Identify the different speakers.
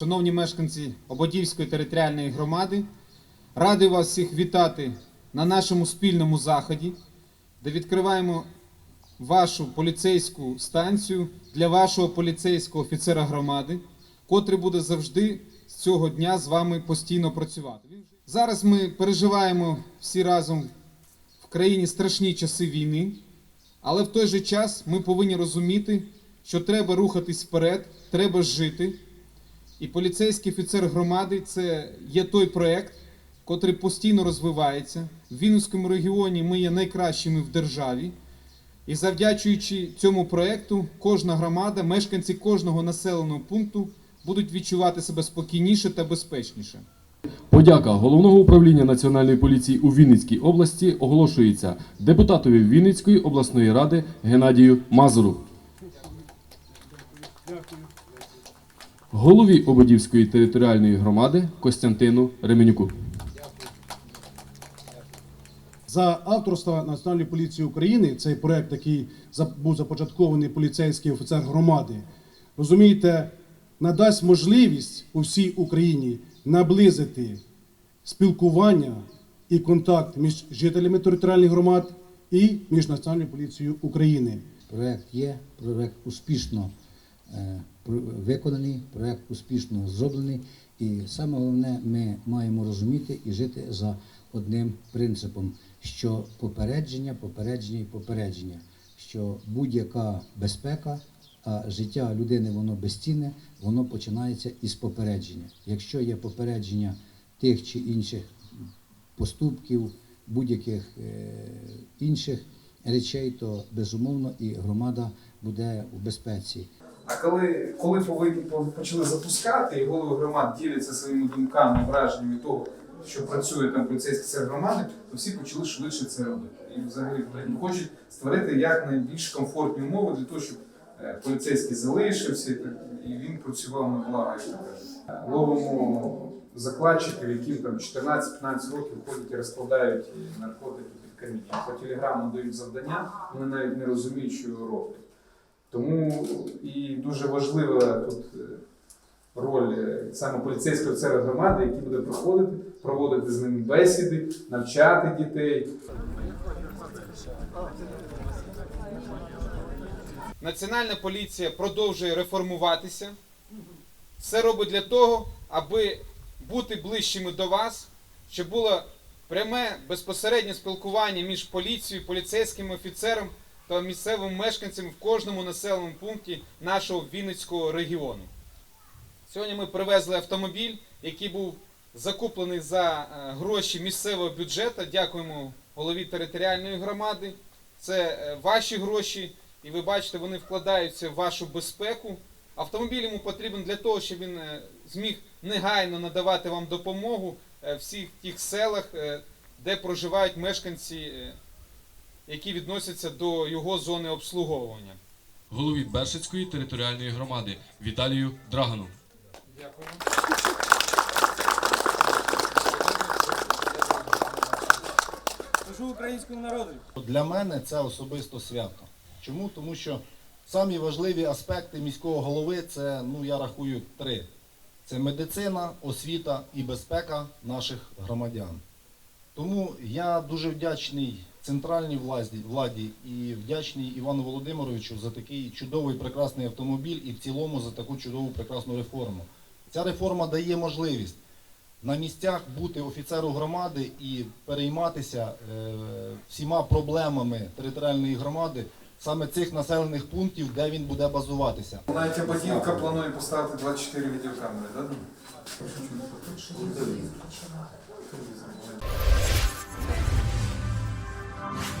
Speaker 1: Шановні мешканці Ободівської територіальної громади, радий вас всіх вітати на нашому спільному заході, де відкриваємо вашу поліцейську станцію для вашого поліцейського офіцера громади, котрий буде завжди з цього дня з вами постійно працювати. Зараз ми переживаємо всі разом в країні страшні часи війни, але в той же час ми повинні розуміти, що треба рухатись вперед, треба жити. І поліцейський офіцер громади це є той проект, котрий постійно розвивається. В Вінницькому регіоні ми є найкращими в державі. І завдячуючи цьому проекту, кожна громада, мешканці кожного населеного пункту будуть відчувати себе спокійніше та безпечніше.
Speaker 2: Подяка головного управління Національної поліції у Вінницькій області оголошується депутатові Вінницької обласної ради Геннадію Мазуру. Голові Ободівської територіальної громади Костянтину Ременюку.
Speaker 3: За авторства Національної поліції України цей проект, який був започаткований поліцейський офіцер громади, розумієте, надасть можливість у всій Україні наблизити спілкування і контакт між жителями територіальних громад і між Національною поліцією України.
Speaker 4: Проект є, проект успішно е, виконаний, проект успішно зроблений. І саме головне, ми маємо розуміти і жити за одним принципом, що попередження, попередження і попередження, що будь-яка безпека, а життя людини воно безцінне, воно починається із попередження. Якщо є попередження тих чи інших поступків, будь-яких е, інших речей, то безумовно і громада буде у безпеці.
Speaker 5: А коли, коли повинні почали запускати, і голови громад діляться своїми думками, враженнями того, що працює там поліцейський центр громади, то всі почали швидше це робити. І взагалі хочуть створити якнайбільш комфортні умови для того, щоб е, поліцейський залишився і він працював на благо. Ловимо закладчиків, які там 14-15 років ходять і розкладають наркотики під каміння. По телеграму дають завдання, вони навіть не розуміють, що роблять. Тому і дуже важлива тут е, роль е, саме поліцейського офіцера громади, який буде проходити, проводити з ними бесіди, навчати дітей.
Speaker 1: Національна поліція продовжує реформуватися. Все робить для того, аби бути ближчими до вас, щоб було пряме безпосереднє спілкування між поліцією, поліцейським офіцером та місцевими мешканцями в кожному населеному пункті нашого Вінницького регіону. Сьогодні ми привезли автомобіль, який був закуплений за е, гроші місцевого бюджету. Дякуємо голові територіальної громади. Це е, ваші гроші, і ви бачите, вони вкладаються в вашу безпеку. Автомобіль йому потрібен для того, щоб він е, зміг негайно надавати вам допомогу в всіх тих селах, де проживають мешканці, які відносяться до його зони обслуговування.
Speaker 2: Голові Бершицької територіальної громади Віталію Драгану.
Speaker 1: Дякую.
Speaker 6: Служу українському народу.
Speaker 7: Для мене це особисто свято. Чому? Тому що самі важливі аспекти міського голови це, ну я рахую, три: це медицина, освіта і безпека наших громадян. Тому я дуже вдячний центральній владі, владі і вдячний Івану Володимировичу за такий чудовий прекрасний автомобіль і в цілому за таку чудову прекрасну реформу. Ця реформа дає можливість на місцях бути офіцеру громади і перейматися е, всіма проблемами територіальної громади саме цих населених пунктів, де він буде базуватися.
Speaker 5: Навіть Абадівка планує поставити 24 відеокамери, так? Bye.